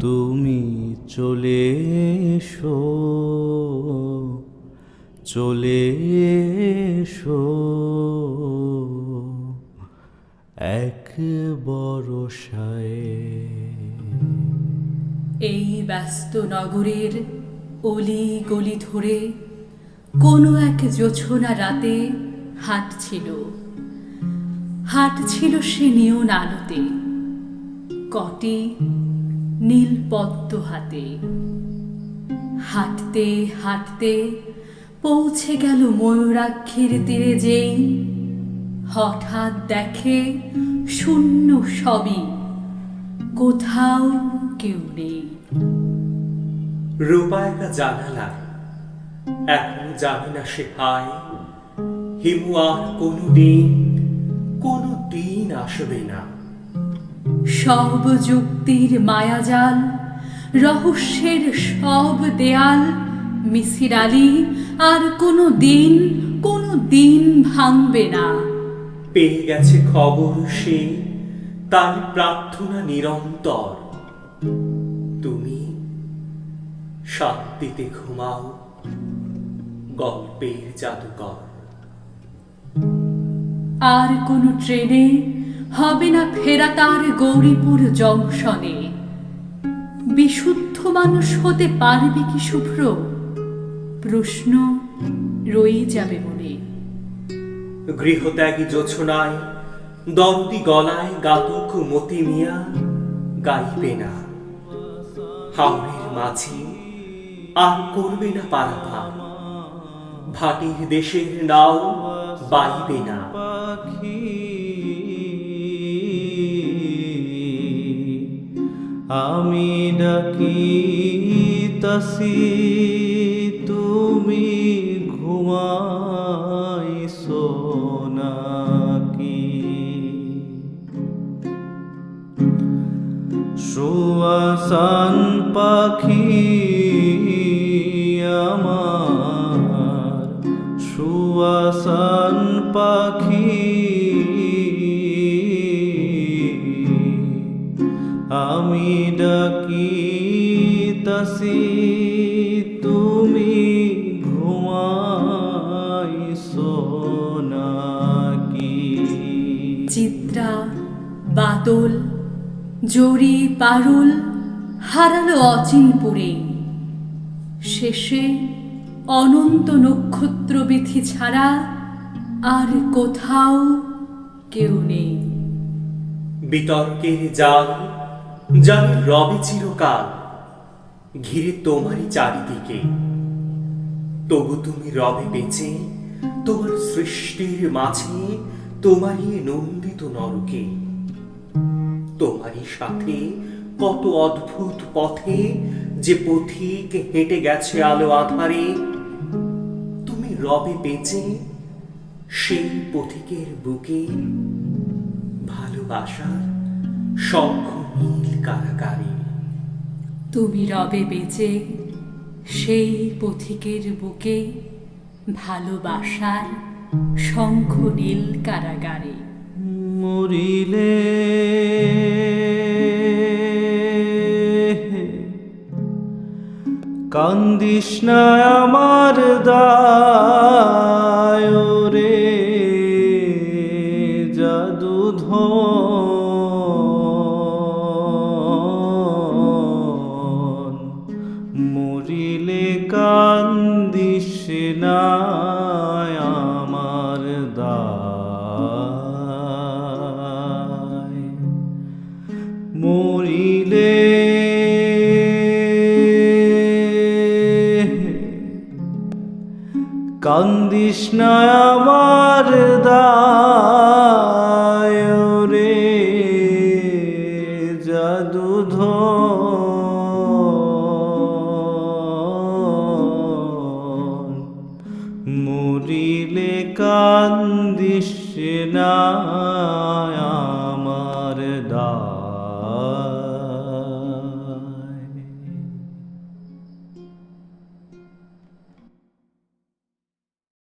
তুমি চলে এসো চলে এসো। এক বরসায়। এই ব্যস্ত নগরের অলি গলি ধরে কোনো এক জোছনা রাতে হাঁটছিল। হাঁটছিল সে নিয়ন আলোতে। কটি নীল পদ্ম হাতে হাঁটতে হাঁটতে পৌঁছে গেল ময়ূরাক্ষীর তীরে যেই। হঠাৎ দেখে শূন্য সবই কোথাও কেউ নেই। রূপায়কা জানালা এখনও জানে না সে হায়। হিমু আর কোনো দিন কোনো দিন আসবে না। সব যুক্তির মায়াজাল রহস্যের সব দেয়াল। মিসির আলী আর কোনো দিন কোনো দিন ভাঙবে না। পেয়ে গেছে খবর সে তার প্রার্থনা নিরন্তর। তুমি শান্তিতে ঘুমাও গল্পের জাদুকর। আর কোনো ট্রেনে হবে না ফেরা তার গৌরীপুর জংশনে। বিশুদ্ধ মানুষ হতে পারবে কি শুভ্র? প্রশ্ন রয়ে যাবে মনে। গৃহত্যাগী জোছনায় দন্দি গলায় গাতক মতি মিয়া গাইবে না। হাওড়ের মাঝি আর করবে না পারাপার। ভাটির দেশের নাও বাইবে না। আমি ডাকি তাসি তুমি ঘুমাইছো নাকি? সুয়াসান পাখি আমার সুয়াসান পাখি তাসি তুমি ঘুমাইছো নাকি চিত্রা বাদল জরি পারুল হারালো অচিনপুরে। শেষে অনন্ত নক্ষত্র বিথি ছাড়া আর কোথাও কেউ নেই। বিতর্কের জাল জাল রবে চিরকাল, ঘিরে তোমারই চারিদিকে। তবু তুমি রবে বেঁচে, তোমার সৃষ্টির মাঝে, তোমারই নন্দিত নরকে। তোমারই সাথে কত অদ্ভুত পথে যে পথিক হেঁটে গেছে আলো আধারে, তুমি রবে বেঁচে, সেই পথিকের বুকে ভালোবাসার শঙ্খ নীল কারাগারে। তুমি রবে বেঁচে সেই পথিকের বুকে ভালোবাসার শঙ্খ নীল কারাগারে। মরিলে কান্দিস না আমার দায় না আমার দায়। মরিলে কান্দিস আমার দায় রে।